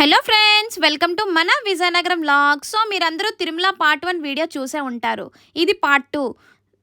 Hello friends welcome to మన Vizianagaram log. So మీరందరూ Tirumala part one video చూసే ఉంటారు. ఇది పార్ట్ టూ.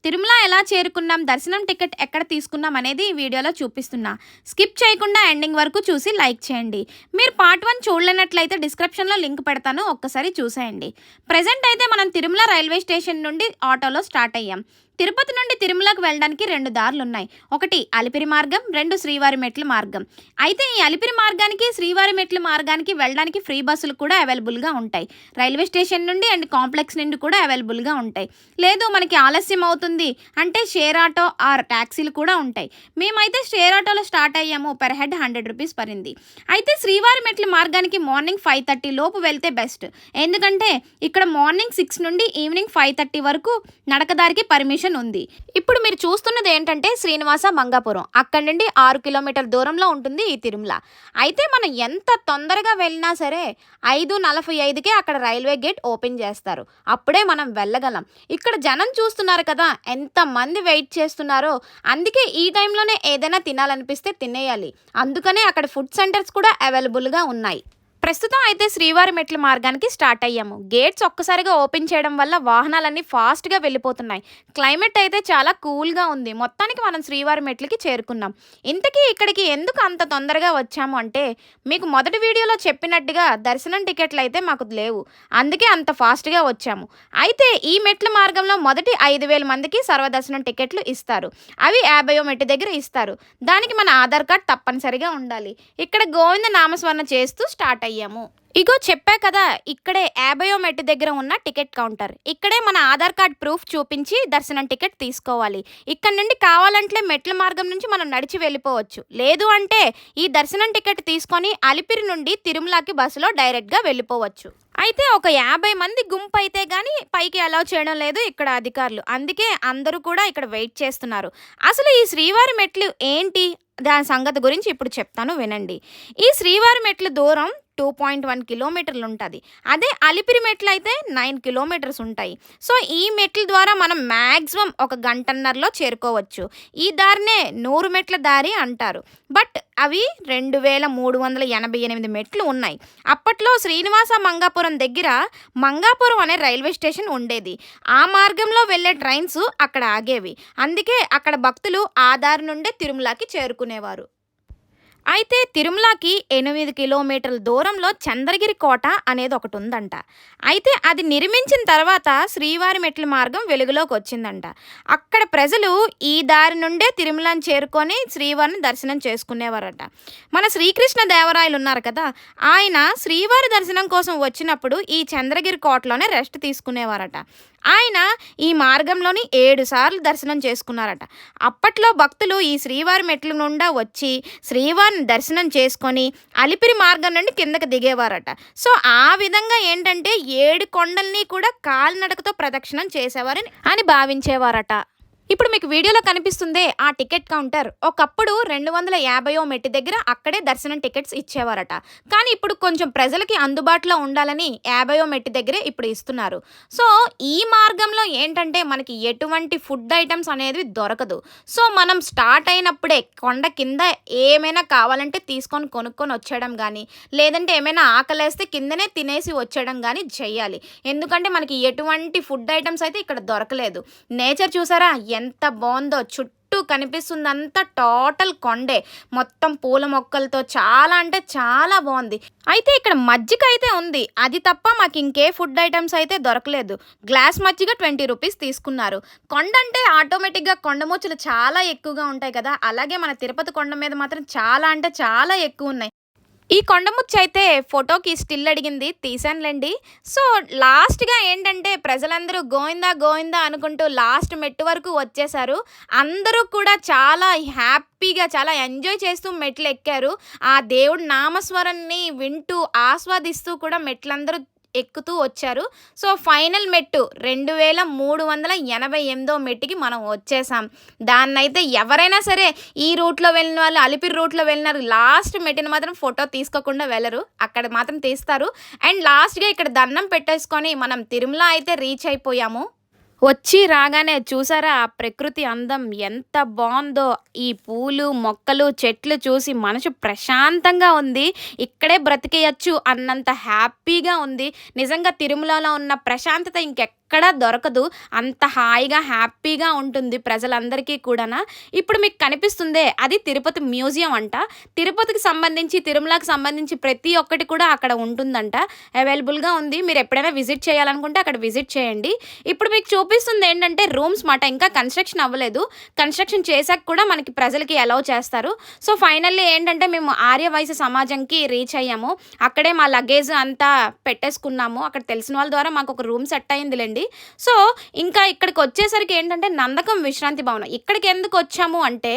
తిరుమల ఎలా చేరుకున్నాం దర్శనం టికెట్ ఎక్కడ తీసుకున్నాం అనేది ఈ వీడియోలో చూపిస్తున్నా. స్కిప్ చేయకుండా ఎండింగ్ వరకు చూసి లైక్ చేయండి. మీరు పార్ట్ వన్ చూడలేనట్లయితే డిస్క్రిప్షన్లో లింక్ పెడతాను ఒక్కసారి చూసేయండి. ప్రజెంట్ అయితే మనం తిరుమల రైల్వే స్టేషన్ నుండి ఆటోలో స్టార్ట్ అయ్యాం. తిరుపతి నుండి తిరుమలకు వెళ్ళడానికి రెండు దారులు ఉన్నాయి ఒకటి అలిపిరి మార్గం రెండు శ్రీవారి మెట్ల మార్గం. అయితే ఈ అలిపిరి మార్గానికి శ్రీవారి మెట్ల మార్గానికి వెళ్ళడానికి ఫ్రీ బస్సులు కూడా అవైలబుల్గా ఉంటాయి. రైల్వే స్టేషన్ నుండి అండ్ కాంప్లెక్స్ నుండి కూడా అవైలబుల్గా ఉంటాయి. లేదు మనకి ఆలస్యం అవుతుంది అంటే షేర్ ఆటో ఆర్ ట్యాక్సీలు కూడా ఉంటాయి. మేమైతే షేర్ ఆటోలో స్టార్ట్ అయ్యాము. పర్ హెడ్ హండ్రెడ్ రూపీస్ పడింది. అయితే శ్రీవారి మెట్ల మార్గానికి మార్నింగ్ ఫైవ్ థర్టీ లోపు వెళ్తే బెస్ట్. ఎందుకంటే ఇక్కడ మార్నింగ్ సిక్స్ నుండి ఈవినింగ్ ఫైవ్ థర్టీ వరకు నడకదారికి పర్మిషన్ ఉంది. ఇప్పుడు మీరు చూస్తున్నది ఏంటంటే శ్రీనివాస మంగాపురం. అక్కడి నుండి ఆరు కిలోమీటర్ దూరంలో ఉంటుంది ఈ తిరుమల. అయితే మనం ఎంత తొందరగా వెళ్ళినా సరే ఐదు నలభై ఐదుకే అక్కడ రైల్వే గేట్ ఓపెన్ చేస్తారు. అప్పుడే మనం వెళ్ళగలం. ఇక్కడ జనం చూస్తున్నారు కదా ఎంత మంది వెయిట్ చేస్తున్నారో. అందుకే ఈ టైంలోనే ఏదైనా తినాలనిపిస్తే తినేయాలి. అందుకనే అక్కడ ఫుడ్ సెంటర్స్ కూడా అవైలబుల్గా ఉన్నాయి. ప్రస్తుతం అయితే శ్రీవారి మెట్ల మార్గానికి స్టార్ట్ అయ్యాము. గేట్స్ ఒక్కసారిగా ఓపెన్ చేయడం వల్ల వాహనాలన్నీ ఫాస్ట్గా వెళ్ళిపోతున్నాయి. క్లైమేట్ అయితే చాలా కూల్గా ఉంది. మొత్తానికి మనం శ్రీవారి మెట్లకి చేరుకున్నాం. ఇంతకీ ఇక్కడికి ఎందుకు అంత తొందరగా వచ్చాము అంటే మీకు మొదటి వీడియోలో చెప్పినట్టుగా దర్శనం టికెట్లు అయితే మాకు లేవు. అందుకే అంత ఫాస్ట్గా వచ్చాము. అయితే ఈ మెట్ల మార్గంలో మొదటి ఐదు వేల మందికి సర్వదర్శనం టికెట్లు ఇస్తారు. అవి యాభైయో మెట్టు దగ్గర ఇస్తారు. దానికి మన ఆధార్ కార్డ్ తప్పనిసరిగా ఉండాలి. ఇక్కడ గోవింద నామస్మరణ చేస్తూ స్టార్ట్ అయ్యాము ఇగో చెప్పా కదా ఇక్కడే యాభైయో మెట్టు దగ్గర ఉన్న టికెట్ కౌంటర్. ఇక్కడే మన ఆధార్ కార్డ్ ప్రూఫ్ చూపించి దర్శనం టికెట్ తీసుకోవాలి. ఇక్కడ నుండి కావాలంటే మెట్ల మార్గం నుంచి మనం నడిచి వెళ్ళిపోవచ్చు. లేదు అంటే ఈ దర్శనం టికెట్ తీసుకొని అలిపిరి నుండి తిరుమలకి బస్సులో డైరెక్ట్గా వెళ్ళిపోవచ్చు. అయితే ఒక యాభై మంది గుంపు అయితే కానీ పైకి అలౌ చేయడం లేదు ఇక్కడ అధికారులు. అందుకే అందరూ కూడా ఇక్కడ వెయిట్ చేస్తున్నారు. అసలు ఈ శ్రీవారి మెట్లు ఏంటి? దాని సంగతి గురించి ఇప్పుడు చెప్తాను వినండి. ఈ శ్రీవారి మెట్ల దూరం టూ పాయింట్ వన్ కిలోమీటర్లు ఉంటుంది. అదే అలిపిరి మెట్లు అయితే నైన్ కిలోమీటర్స్ ఉంటాయి. సో ఈ మెట్ల ద్వారా మనం మ్యాక్సిమం ఒక గంటన్నరలో చేరుకోవచ్చు. ఈ దారినే నూరు మెట్ల దారి అంటారు. బట్ అవి రెండు వేల మూడు వందల ఎనభై ఎనిమిది మెట్లు ఉన్నాయి. అప్పట్లో శ్రీనివాస మంగాపురం దగ్గర మంగాపురం అనే రైల్వే స్టేషన్ ఉండేది. ఆ మార్గంలో వెళ్ళే ట్రైన్స్ అక్కడ ఆగేవి. అందుకే అక్కడ భక్తులు ఆ దారి నుండే తిరుమలకి చేరుకునేవారు. అయితే తిరుమలకి ఎనిమిది కిలోమీటర్ల దూరంలో చంద్రగిరి కోట అనేది ఒకటి ఉందంట అయితే అది నిర్మించిన తర్వాత శ్రీవారి మెట్ల మార్గం వెలుగులోకి వచ్చిందంట. అక్కడ ప్రజలు ఈ దారి నుండే తిరుమలని చేరుకొని శ్రీవారిని దర్శనం చేసుకునేవారట. మన శ్రీకృష్ణ దేవరాయలు ఉన్నారు కదా ఆయన శ్రీవారి దర్శనం కోసం వచ్చినప్పుడు ఈ చంద్రగిరి కోటలోనే రెస్ట్ తీసుకునేవారట. ఆయన ఈ మార్గంలోని ఏడు సార్లు దర్శనం చేసుకున్నారట. అప్పట్లో భక్తులు ఈ శ్రీవారి మెట్ల నుండా వచ్చి శ్రీవారిని దర్శనం చేసుకొని అలిపిరి మార్గం నుండి కిందకు దిగేవారట. సో ఆ విధంగా ఏంటంటే ఏడు కొండల్ని కూడా కాలినడకతో ప్రదక్షిణం చేసేవారని అని భావించేవారట. ఇప్పుడు మీకు వీడియోలో కనిపిస్తుందే ఆ టికెట్ కౌంటర్. ఒకప్పుడు రెండు వందల యాభైయో మెట్టి దగ్గర అక్కడే దర్శనం టికెట్స్ ఇచ్చేవారట. కానీ ఇప్పుడు కొంచెం ప్రజలకి అందుబాటులో ఉండాలని యాభైయో మెట్టి దగ్గరే ఇప్పుడు ఇస్తున్నారు. సో ఈ మార్గంలో ఏంటంటే మనకి ఎటువంటి ఫుడ్ ఐటమ్స్ అనేది దొరకదు. సో మనం స్టార్ట్ అయినప్పుడే కొండ కింద ఏమైనా కావాలంటే తీసుకొని కొనుక్కొని వచ్చేయడం కానీ లేదంటే ఏమైనా ఆకలేస్తే కిందనే తినేసి వచ్చేయడం కానీ చెయ్యాలి ఎందుకంటే మనకి ఎటువంటి ఫుడ్ ఐటమ్స్ అయితే ఇక్కడ దొరకలేదు. నేచర్ చూసారా? ఎంత బాగుందో చుట్టూ కనిపిస్తుందంతా టోటల్ కొండే. మొత్తం పూల మొక్కలతో చాలా అంటే చాలా బాగుంది. అయితే ఇక్కడ మజ్జిగ అయితే ఉంది. అది తప్ప మాకు ఇంకే ఫుడ్ ఐటమ్స్ అయితే దొరకలేదు. గ్లాస్ మజ్జిగ ట్వంటీ రూపీస్ తీసుకున్నారు. కొండ అంటే ఆటోమేటిక్గా కొండమూచులు చాలా ఎక్కువగా ఉంటాయి కదా. అలాగే మన తిరుపతి కొండ మీద మాత్రం చాలా అంటే చాలా ఎక్కువ ఉన్నాయి. ఈ కొండముచ్చి అయితే ఫోటోకి స్టిల్ అడిగింది తీసానులేండి సో లాస్ట్గా ఏంటంటే ప్రజలందరూ గోయిందా గోయిందా అనుకుంటూ లాస్ట్ మెట్టు వరకు వచ్చేసారు అందరూ కూడా చాలా హ్యాపీగా చాలా ఎంజాయ్ చేస్తూ మెట్లు ఎక్కారు. ఆ దేవుడి నామస్వరాన్ని వింటూ ఆస్వాదిస్తూ కూడా మెట్లందరూ ఎక్కుతూ వచ్చారు. సో ఫైనల్ మెట్టు రెండు వేల మూడు వందల ఎనభై ఎనిమిదో మెట్టుకి మనం వచ్చేసాం. దాన్నైతే ఎవరైనా సరే ఈ రూట్లో వెళ్ళిన వాళ్ళు అలిపిరి రూట్లో వెళ్ళినారు లాస్ట్ మెట్టుని మాత్రం ఫోటో తీసుకోకుండా వెళ్ళరు. అక్కడ మాత్రం తీస్తారు. అండ్ లాస్ట్గా ఇక్కడ దండం పెట్టేసుకొని మనం తిరుమల అయితే రీచ్ అయిపోయాము. వచ్చి రాగానే చూసారా ఆ ప్రకృతి అందం ఎంత బాగుందో? ఈ పూలు మొక్కలు చెట్లు చూసి మనసు ప్రశాంతంగా ఉంది. ఇక్కడే బ్రతికేయచ్చు అన్నంత హ్యాపీగా ఉంది. నిజంగా తిరుమలలో ఉన్న ప్రశాంతత ఇంకెక్కడా దొరకదు. అంత హాయిగా హ్యాపీగా ఉంటుంది ప్రజలందరికీ కూడానా. ఇప్పుడు మీకు కనిపిస్తుందే అది తిరుపతి మ్యూజియం అంట. తిరుపతికి సంబంధించి తిరుమలకి సంబంధించి ప్రతి ఒక్కటి కూడా అక్కడ ఉంటుందంట. అవైలబుల్గా ఉంది. మీరు ఎప్పుడైనా విజిట్ చేయాలనుకుంటే అక్కడ విజిట్ చేయండి. ఇప్పుడు మీకు చూపిస్తుంది ఏంటంటే రూమ్స్ మాట. ఇంకా కన్స్ట్రక్షన్ అవ్వలేదు. కన్స్ట్రక్షన్ చేశాక కూడా మనకి ప్రజలకి అలౌ చేస్తారు. సో ఫైనల్లీ ఏంటంటే మేము ఆర్య సమాజంకి రీచ్ అయ్యాము. అక్కడే మా లగేజ్ అంతా పెట్టేసుకున్నాము. అక్కడ తెలిసిన వాళ్ళ ద్వారా మాకు ఒక రూమ్ సెట్ అయిందిలేండి. సో ఇంకా ఇక్కడికి వచ్చేసరికి ఏంటంటే నందకం విశ్రాంతి భవనం. ఇక్కడికి ఎందుకు వచ్చాము అంటే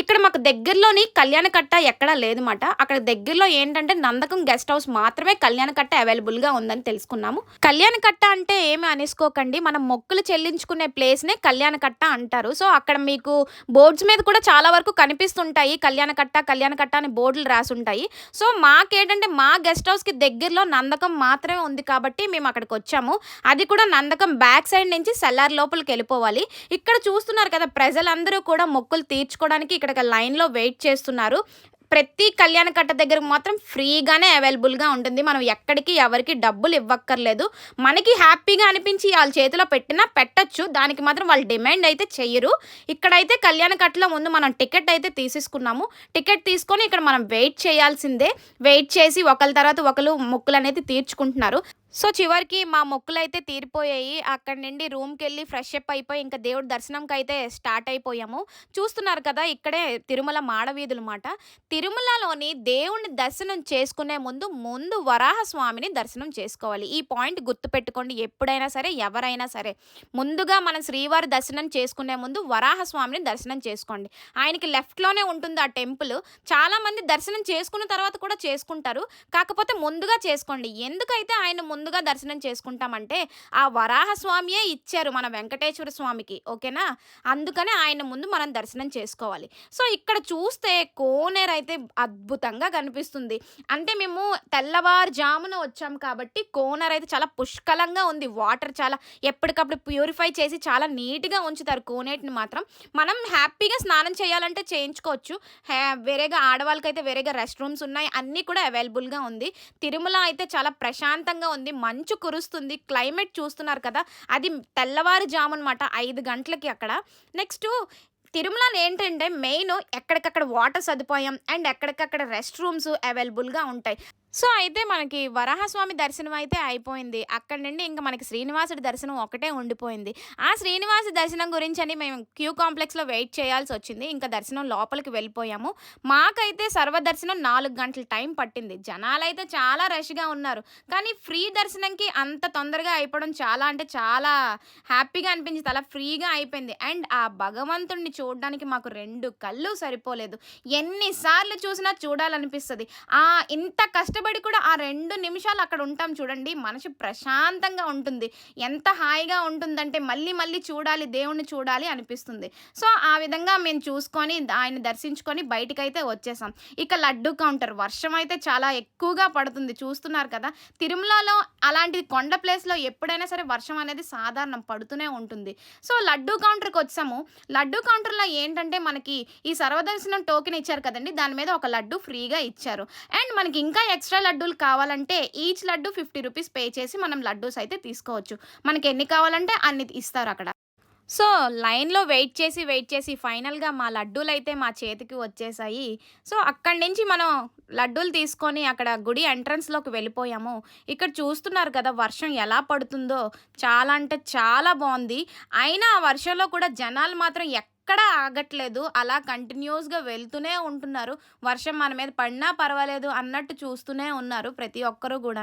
ఇక్కడ మాకు దగ్గరలోని కళ్యాణకట్ట ఎక్కడా లేదన్నమాట. అక్కడ దగ్గరలో ఏంటంటే నందకం గెస్ట్ హౌస్ మాత్రమే కళ్యాణకట్ట అవైలబుల్గా ఉందని తెలుసుకున్నాము. కళ్యాణకట్ట అంటే ఏమి అనేసుకోకండి. మనం మొక్కులు చెల్లించుకునే ప్లేస్నే కళ్యాణకట్ట అంటారు. సో అక్కడ మీకు బోర్డ్స్ మీద కూడా చాలా వరకు కనిపిస్తుంటాయి. కళ్యాణకట్ట కళ్యాణకట్ట అని బోర్డులు రాసి ఉంటాయి సో మాకేంటంటే మా గెస్ట్ హౌస్కి దగ్గరలో నందకం మాత్రమే ఉంది కాబట్టి మేము అక్కడికి వచ్చాము. అది కూడా నందకం బ్యాక్ సైడ్ నుంచి సెల్లార్ లోపలికి వెళ్ళిపోవాలి. ఇక్కడ చూస్తున్నారు కదా ప్రజలందరూ కూడా మొక్కులు తీర్చుకోవడానికి ఇక్కడ లైన్లో వెయిట్ చేస్తున్నారు. ప్రతి కళ్యాణ కట్ట దగ్గర మాత్రం ఫ్రీగానే అవైలబుల్గా ఉంటుంది. మనం ఎక్కడికి ఎవరికి డబ్బులు ఇవ్వక్కర్లేదు. మనకి హ్యాపీగా అనిపించి వాళ్ళ చేతిలో పెట్టినా పెట్టచ్చు. దానికి మాత్రం వాళ్ళు డిమాండ్ అయితే చెయ్యరు. ఇక్కడైతే కళ్యాణ కట్టలో ముందు మనం టికెట్ అయితే తీసేసుకున్నాము. టికెట్ తీసుకొని ఇక్కడ మనం వెయిట్ చేయాల్సిందే. వెయిట్ చేసి ఒకరి తర్వాత ఒకరు మొక్కులు అనేది తీర్చుకుంటున్నారు. సో చివరికి మా మొక్కులు అయితే తీరిపోయాయి. అక్కడి నుండి రూమ్కి వెళ్ళి ఫ్రెష్ అప్ అయిపోయి ఇంకా దేవుడి దర్శనంకి అయితే స్టార్ట్ అయిపోయాము. చూస్తున్నారు కదా ఇక్కడే తిరుమల మాడవీధులు మాట తిరుమలలోని దేవుణ్ణి దర్శనం చేసుకునే ముందు ముందు వరాహ స్వామిని దర్శనం చేసుకోవాలి. ఈ పాయింట్ గుర్తుపెట్టుకోండి. ఎప్పుడైనా సరే ఎవరైనా సరే. ముందుగా మనం శ్రీవారి దర్శనం చేసుకునే ముందు వరాహ స్వామిని దర్శనం చేసుకోండి. ఆయనకి లెఫ్ట్లోనే ఉంటుంది ఆ టెంపుల్. చాలామంది దర్శనం చేసుకున్న తర్వాత కూడా చేసుకుంటారు. కాకపోతే ముందుగా చేసుకోండి. ఎందుకైతే ఆయన ముందు ముందుగా దర్శనం చేసుకుంటామంటే ఆ వరాహ స్వామియే ఇచ్చారు మన వెంకటేశ్వర స్వామికి ఓకేనా? అందుకనే ఆయన ముందు మనం దర్శనం చేసుకోవాలి. సో ఇక్కడ చూస్తే కోనేరు అయితే అద్భుతంగా కనిపిస్తుంది. అంటే మేము తెల్లవారుజామున వచ్చాం కాబట్టి కోనర్ అయితే చాలా పుష్కలంగా ఉంది. వాటర్ చాలా ఎప్పటికప్పుడు ప్యూరిఫై చేసి చాలా నీట్గా ఉంచుతారు కోనేటిని మాత్రం. మనం హ్యాపీగా స్నానం చేయాలంటే చేయించుకోవచ్చు. హ్యా వేరేగా ఆడవాళ్ళకైతే వేరేగా రెస్ట్ రూమ్స్ ఉన్నాయి. అన్నీ కూడా అవైలబుల్గా ఉంది. తిరుమల అయితే చాలా ప్రశాంతంగా ఉంది. మంచు కురుస్తుంది క్లైమేట్ చూస్తున్నారు కదా అది తెల్లవారుజాము అనమాట ఐదు గంటలకి అక్కడ. నెక్స్ట్ తిరుమలలో ఏంటంటే మెయిన్ ఎక్కడికక్కడ వాటర్ సదుపాయం అండ్ ఎక్కడికక్కడ రెస్ట్ రూమ్స్ అవైలబుల్గా ఉంటాయి. సో అయితే మనకి వరాహస్వామి దర్శనం అయితే అయిపోయింది. అక్కడి నుండి ఇంకా మనకి శ్రీనివాసుడి దర్శనం ఒకటే ఉండిపోయింది. ఆ శ్రీనివాస దర్శనం గురించి అని మేము క్యూ కాంప్లెక్స్లో వెయిట్ చేయాల్సి వచ్చింది. ఇంకా దర్శనం లోపలికి వెళ్ళిపోయాము. మాకైతే సర్వదర్శనం నాలుగు గంటల టైం పట్టింది. జనాలు అయితే చాలా రష్గా ఉన్నారు. కానీ ఫ్రీ దర్శనంకి అంత తొందరగా అయిపోవడం చాలా అంటే చాలా హ్యాపీగా అనిపించింది. అలా ఫ్రీగా అయిపోయింది. అండ్ ఆ భగవంతుడిని చూడడానికి మాకు రెండు కళ్ళు సరిపోలేదు. ఎన్నిసార్లు చూసినా చూడాలనిపిస్తుంది. ఆ ఇంత కష్టం కష్టపడి కూడా ఆ రెండు నిమిషాలు అక్కడ ఉంటాం చూడండి. మనసు ప్రశాంతంగా ఉంటుంది. ఎంత హాయిగా ఉంటుందంటే మళ్ళీ మళ్ళీ చూడాలి దేవుణ్ణి చూడాలి అనిపిస్తుంది. సో ఆ విధంగా మేము చూసుకొని ఆయన దర్శించుకొని బయటకైతే వచ్చేసాం. ఇక లడ్డు కౌంటర్. వర్షం అయితే చాలా ఎక్కువగా పడుతుంది. చూస్తున్నారు కదా. తిరుమలలో అలాంటి కొండ ప్లేస్లో ఎప్పుడైనా సరే వర్షం అనేది సాధారణం పడుతూనే ఉంటుంది. సో లడ్డు కౌంటర్కి వచ్చాము. లడ్డు కౌంటర్లో ఏంటంటే మనకి ఈ సర్వదర్శనం టోకెన్ ఇచ్చారు కదండి. దాని మీద ఒక లడ్డు ఫ్రీగా ఇచ్చారు. అండ్ మనకి ఇంకా ఎక్స్ట్రా లడ్డూలు కావాలంటే each laddu fifty rupees pay చేసి మనం లడ్డూస్ అయితే తీసుకోవచ్చు. మనకి ఎన్ని కావాలంటే అన్ని ఇస్తారు అక్కడ. సో లైన్లో వెయిట్ చేసి వెయిట్ చేసి ఫైనల్గా మా లడ్డూలు అయితే మా చేతికి వచ్చేసాయి. సో అక్కడి నుంచి మనం లడ్డూలు తీసుకొని అక్కడ గుడి ఎంట్రన్స్లోకి వెళ్ళిపోయాము. ఇక్కడ చూస్తున్నారు కదా వర్షం ఎలా పడుతుందో. చాలా అంటే చాలా బాగుంది. అయినా ఆ వర్షంలో కూడా జనాలు మాత్రం ఎక్కడ ఎక్కడ ఆగట్లేదు. అలా కంటిన్యూస్గా వెళ్తూనే ఉంటున్నారు. వర్షం మన మీద పడినా పర్వాలేదు అన్నట్టు చూస్తూనే ఉన్నారు ప్రతి ఒక్కరు కూడా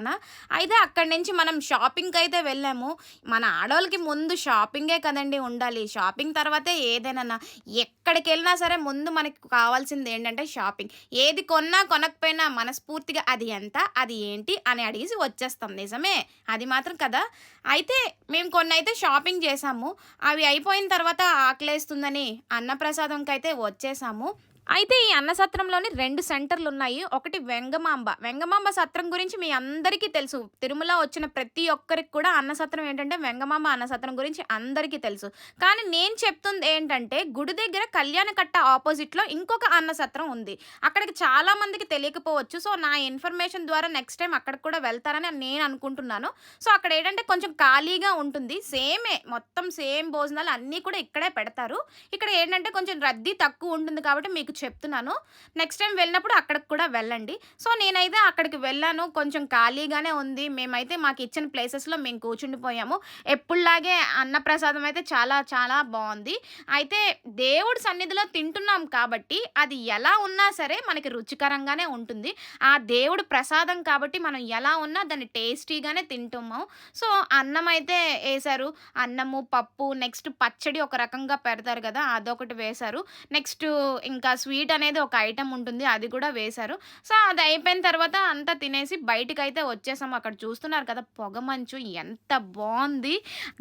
అయితే అక్కడి నుంచి మనం షాపింగ్కి అయితే వెళ్ళాము. మన ఆడవాళ్ళకి ముందు షాపింగే కదండి ఉండాలి. షాపింగ్ తర్వాతే ఏదైనా ఎక్కడికి వెళ్ళినా సరే ముందు మనకి కావాల్సింది ఏంటంటే షాపింగ్. ఏది కొన్నా కొనకపోయినా మనస్ఫూర్తిగా అది ఎంత అది ఏంటి అని అడిగి వచ్చేస్తాం. నిజమే? అది మాత్రం కదా? అయితే మేము కొన్ని అయితే షాపింగ్ చేసాము. అవి అయిపోయిన తర్వాత ఆకలేస్తుందని అన్నప్రసాదంకైతే వచ్చేసాము. అయితే ఈ అన్న సత్రంలోని రెండు సెంటర్లు ఉన్నాయి ఒకటి వెంగమాంబ. వెంగమాంబ సత్రం గురించి మీ అందరికీ తెలుసు. తిరుమల వచ్చిన ప్రతి ఒక్కరికి కూడా అన్న సత్రం ఏంటంటే వెంగమాంబ అన్న సత్రం గురించి అందరికీ తెలుసు. కానీ నేను చెప్తుంది ఏంటంటే గుడి దగ్గర కళ్యాణ కట్ట ఆపోజిట్లో ఇంకొక అన్న సత్రం ఉంది. అక్కడికి చాలా మందికి తెలియకపోవచ్చు. సో నా ఇన్ఫర్మేషన్ ద్వారా నెక్స్ట్ టైం అక్కడికి కూడా వెళ్తారని నేను అనుకుంటున్నాను. సో అక్కడ ఏంటంటే కొంచెం ఖాళీగా ఉంటుంది. సేమే మొత్తం సేమ్ భోజనాలు అన్నీ కూడా ఇక్కడే పెడతారు. ఇక్కడ ఏంటంటే కొంచెం రద్దీ తక్కువ ఉంటుంది కాబట్టి మీకు చెప్తున్నాను. నెక్స్ట్ టైం వెళ్ళినప్పుడు అక్కడికి కూడా వెళ్ళండి. సో నేనైతే అక్కడికి వెళ్ళాను. కొంచెం ఖాళీగానే ఉంది. మేమైతే మాకు ఇచ్చిన ప్లేసెస్లో మేము కూర్చుండిపోయాము. ఎప్పుడులాగే అన్నప్రసాదం అయితే చాలా చాలా బాగుంది. అయితే దేవుడి సన్నిధిలో తింటున్నాం కాబట్టి అది ఎలా ఉన్నా సరే మనకి రుచికరంగానే ఉంటుంది. ఆ దేవుడు ప్రసాదం కాబట్టి మనం ఎలా ఉన్నా దాన్ని టేస్టీగానే తింటాము సో అన్నం అయితే వేశారు. అన్నము పప్పు నెక్స్ట్ పచ్చడి ఒక రకంగా పెడతారు కదా అదొకటి వేశారు. నెక్స్ట్ ఇంకా స్వీట్ అనేది ఒక ఐటెం ఉంటుంది అది కూడా వేశారు. సో అది అయిపోయిన తర్వాత అంతా తినేసి బయటికి అయితే వచ్చేసాము. అక్కడ చూస్తున్నారు కదా పొగ మంచు ఎంత బాగుంది.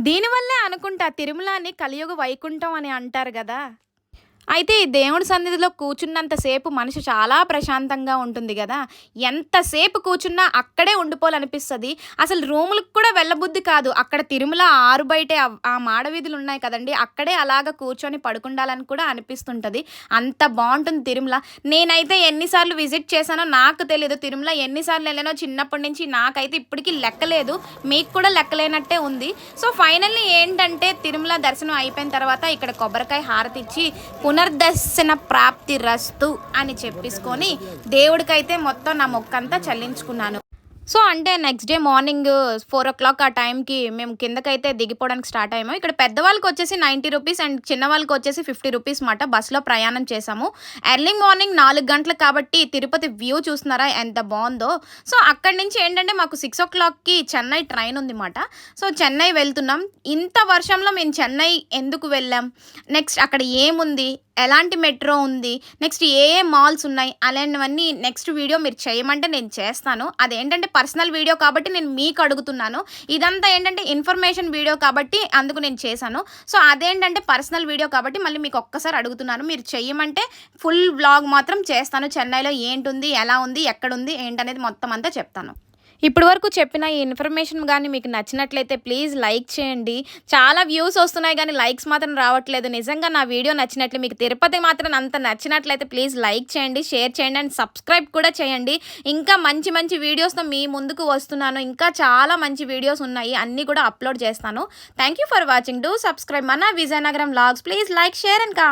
దీనివల్లే అనుకుంటా తిరుమలని కలియుగ వైకుంఠం అని అంటారు కదా. అయితే ఈ దేవుడి సన్నిధిలో కూర్చున్నంతసేపు మనసు చాలా ప్రశాంతంగా ఉంటుంది కదా. ఎంతసేపు కూర్చున్నా అక్కడే ఉండిపోవాలనిపిస్తుంది. అసలు రూములకు కూడా వెళ్ళబుద్ధి కాదు. అక్కడ తిరుమల ఆరు బయటే ఆ- మాడవీధులు ఉన్నాయి కదండి. అక్కడే అలాగ కూర్చొని పడుకుండాలని కూడా అనిపిస్తుంటుంది. అంత బాగుంటుంది తిరుమల. నేనైతే ఎన్నిసార్లు విజిట్ చేశానో నాకు తెలియదు తిరుమల ఎన్నిసార్లు వెళ్ళానో చిన్నప్పటి నుంచి నాకైతే ఇప్పటికీ లెక్కలేదు. మీకు కూడా లెక్కలేనట్టే ఉంది. సో ఫైనల్లీ ఏంటంటే తిరుమల దర్శనం అయిపోయిన తర్వాత ఇక్కడ కొబ్బరికాయ హారతి ఇచ్చి పునర్దర్శన ప్రాప్తి రస్తు అని చెప్పేసుకొని దేవుడికైతే మొత్తం నా మొక్కంతా చెల్లించుకున్నాను. సో అంటే next day morning four o'clock ఆ టైంకి మేము కిందకైతే దిగిపోవడానికి స్టార్ట్ అయ్యాము. ఇక్కడ పెద్దవాళ్ళకి వచ్చేసి నైంటీ రూపీస్ అండ్ చిన్న వాళ్ళకి వచ్చేసి ఫిఫ్టీ రూపీస్ మాట బస్సులో ప్రయాణం చేసాము ఎర్లీ మార్నింగ్ నాలుగు గంటలకు కాబట్టి తిరుపతి వ్యూ చూస్తున్నారా ఎంత బాగుందో. సో అక్కడి నుంచి ఏంటంటే మాకు సిక్స్ ఓ క్లాక్కి చెన్నై ట్రైన్ ఉంది మాట. సో చెన్నై వెళ్తున్నాం. ఇంత వర్షంలో మేము చెన్నై ఎందుకు వెళ్ళాం? నెక్స్ట్ అక్కడ ఏముంది? ఎలాంటి మెట్రో ఉంది నెక్స్ట్ ఏ ఏ మాల్స్ ఉన్నాయి అలాంటివన్నీ నెక్స్ట్ వీడియో మీరు చేయమంటే నేను చేస్తాను. అదేంటంటే పర్సనల్ వీడియో కాబట్టి నేను మీకు అడుగుతున్నాను. ఇదంతా ఏంటంటే ఇన్ఫర్మేషన్ వీడియో కాబట్టి అందుకు నేను చేశాను. సో అదేంటంటే పర్సనల్ వీడియో కాబట్టి మళ్ళీ మీకు ఒక్కసారి అడుగుతున్నాను. మీరు చెయ్యమంటే ఫుల్ వ్లాగ్ మాత్రం చేస్తాను. చెన్నైలో ఏంటుంది ఎలా ఉంది ఎక్కడుంది ఏంటనేది మొత్తం అంతా చెప్తాను. ఇప్పటి వరకు చెప్పిన ఈ ఇన్ఫర్మేషన్ కానీ మీకు నచ్చినట్లయితే ప్లీజ్ లైక్ చేయండి. చాలా వ్యూస్ వస్తున్నాయి కానీ లైక్స్ మాత్రం రావట్లేదు. నిజంగా నా వీడియో నచ్చినట్లు మీకు తిరుపతి మాత్రం అంత నచ్చినట్లయితే ప్లీజ్ లైక్ చేయండి షేర్ చేయండి అండ్ సబ్స్క్రైబ్ కూడా చేయండి. ఇంకా మంచి మంచి వీడియోస్తో మీ ముందుకు వస్తున్నాను. ఇంకా చాలా మంచి వీడియోస్ ఉన్నాయి. అన్నీ కూడా అప్లోడ్ చేస్తాను. Thank you for watching do subscribe మన Vizianagaram vlogs please like share and కా